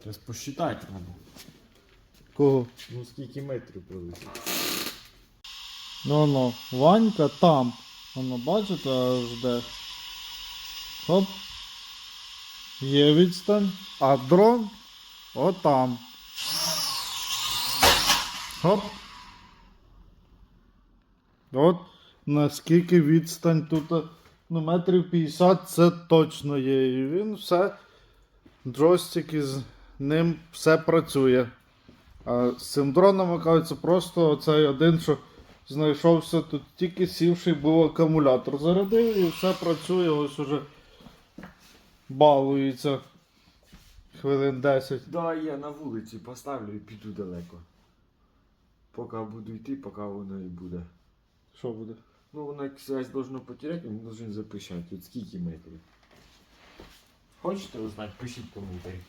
Зараз посчитати треба. Кого? Ну скільки метрів пролетить. Ну ну, Ванька там. Воно бачите, аж де. Хоп. Є відстань. А дрон отам. Хоп. От наскільки відстань тут. Ну, метрів 50 це точно є. І він все. Джойстик із ним все працює. А з цим дроном, оказується, просто оцей один, що знайшовся тут тільки сівший був акумулятор. Зарядив і все працює, ось уже балується. Хвилин 10. Да, я на вулиці поставлю і піду далеко. Поки буду йти, поки воно і буде. Що буде? Ну, воно як связь должно потеряти, він должен запищати. Тут скільки метрів. Хочете узнати? Пишіть коментарі.